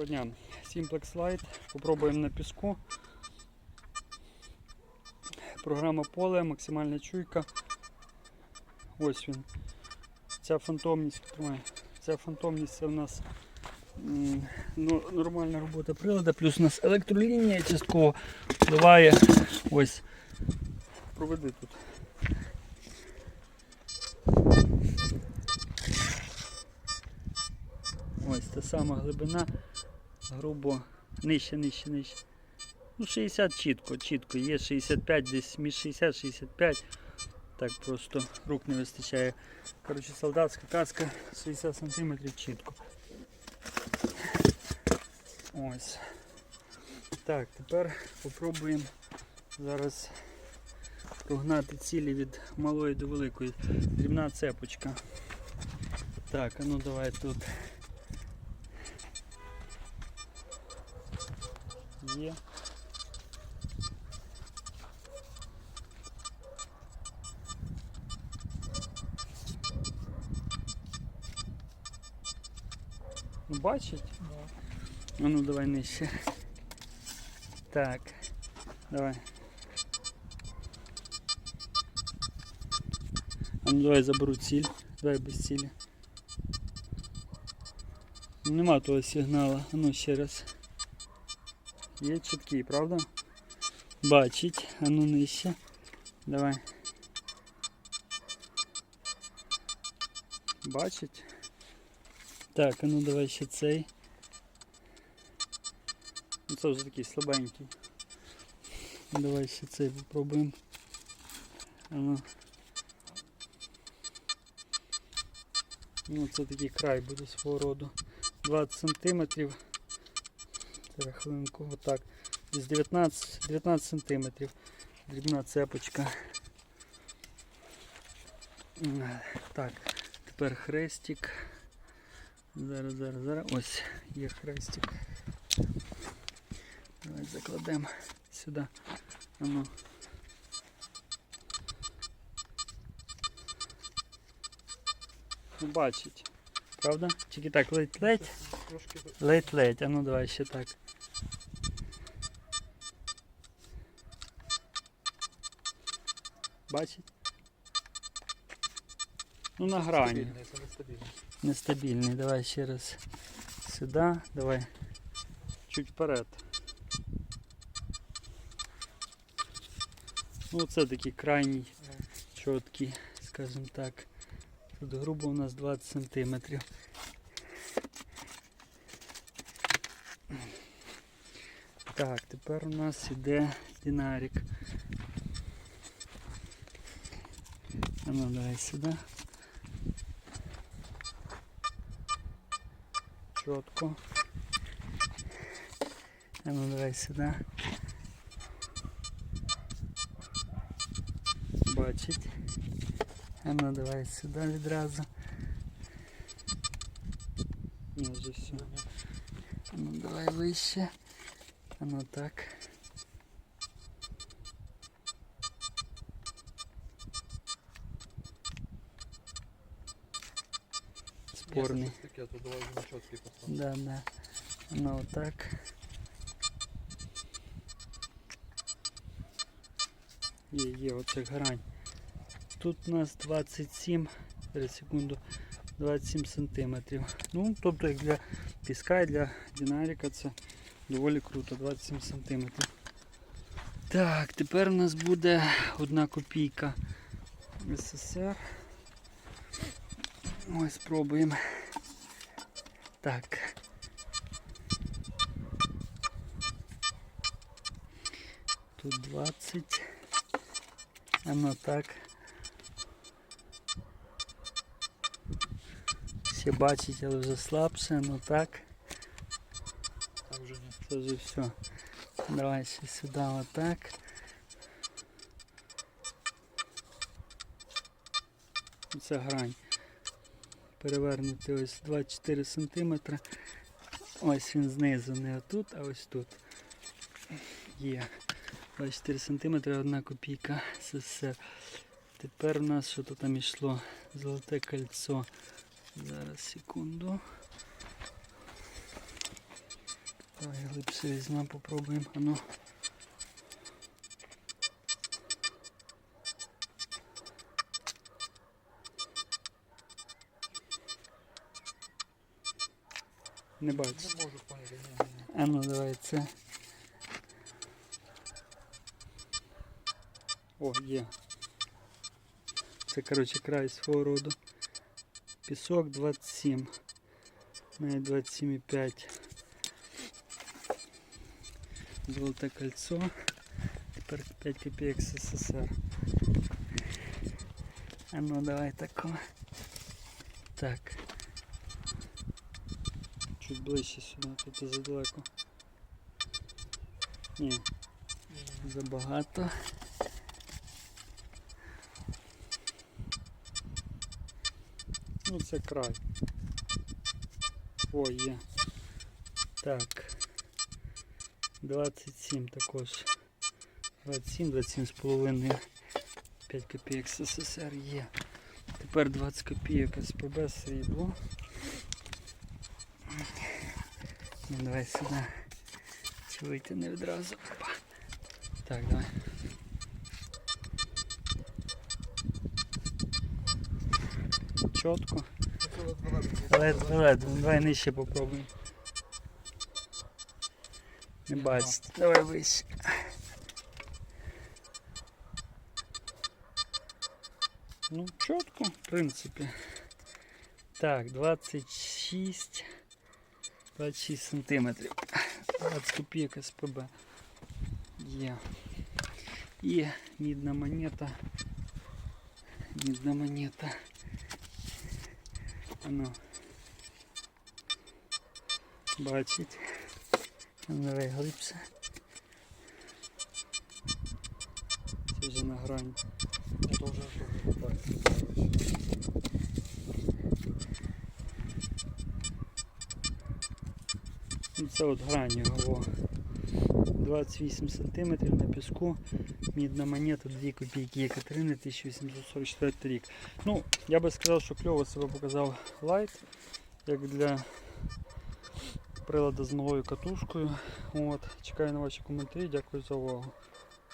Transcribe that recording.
Доброго дня. Simplex Light. Попробуємо на піску. Програма поле, максимальна чуйка. Ось він. Ця фантомність, тримай. Ця фантомність це у нас ну, нормальна робота приладу, плюс у нас електролінія частково впливає. Ось. Проведи тут. Ось та сама глибина, грубо нижче, нижче, нижче. Ну, 60 чітко, чітко. Є 65, десь між 60-65. Так просто рук не вистачає. Коротше, солдатська каска 60 см чітко. Ось. Так, тепер попробуємо зараз прогнати цілі від малої до великої. Дрібна цепочка. Так, а ну давай тут. Є. Ну, бачить? А ну давай нижче. Так. Давай. А ну давай заберу ціль. Давай без цілі. Нема того сигналу. А ну ще раз. Є чіткий, правда? Бачить. А ну нижче. Давай. Бачить. Так, а ну давай ще цей. Ну це вже такий слабенький. Ну, Давай ще цей попробуємо. А ну. Ну це такий край буде свого роду. 20 сантиметрів. Зараз хвилинку, отак. Десь 19, 19 сантиметрів. Дрібна цепочка. Так, тепер хрестик. Зараз, зараз, зараз. Ось є хрестик. Давай закладемо сюди. А ну. Ну, бачить. Правда? Тільки так ледь-ледь. Ледь-ледь, а ну давай ще так. Бачить? Ну на грані. це нестабільний. Нестабільний. Давай ще раз сюди. Давай. Чуть вперед. Ну це такий крайній, чіткий, скажімо так. Тут грубо у нас 20 сантиметрів. Так, тепер у нас іде динарик. А ну давай сюди. Чітко. А ну давай сюди. Бачить. А ну давай сюди відразу. Ну вже все. А ну давай вище. А ну так. Спорний. Таке, то давай. Да, да. Ну отак. Є, є оце грань. Тут у нас 27, зараз секунду, 27 сантиметрів. Ну, тобто як для піска і для динаріка це доволі круто, 27 сантиметрів. Так, тепер у нас буде одна копійка СССР. Ось спробуємо. Так. Тут 20. Оно так. Ще бачить, але вже слабше, ну так. Там вже ні. Це вже все. Давай ще сюди отак. Це грань. Перевернути ось 24 см. Ось він знизу, не отут, а ось тут. Є. 24 см, одна копійка СССР. Тепер у нас що тут там йшло? Золоте кольцо. Зараз секунду. Давай глибше візьмемо, попробуємо. А Не бачу. Не можу поняти, ні, ні, ні. А ну давай це. О, є. Це, коротше, край свого роду. Пісок 27. Навіть 27,5. Золоте кольцо. Тепер 5 копійок СССР. А ну давай тако. Так. Чуть ближче сюди, тут задалеко. Ні, забагато. Ну це край. О, є. Так. 27 також. 27, 27 з 5 копійок СССР є. Тепер 20 копійок СПБ срібло. Ну, давай сюди. Чи вийти не відразу. Опа. Так, давай. Чітко. Ледве, ледве. Давай нижче попробуємо. Не бачите. Давай вище. Ну, чітко, в принципі. Так, 26. 26 сантиметрів. 20 копійок СПБ. Є. І мідна монета. Мідна монета. Ану. Бачить. Давай глибше. Це вже на грані. Ні, то вже то вже так. Ну, Це от грань його. 28 см на піску. Мідна монета 2 копійки Екатерини 1844 рік. Ну, я би сказав, що кльово себе показав лайт, як для приладу з малою катушкою. От, чекаю на ваші коментарі, дякую за увагу.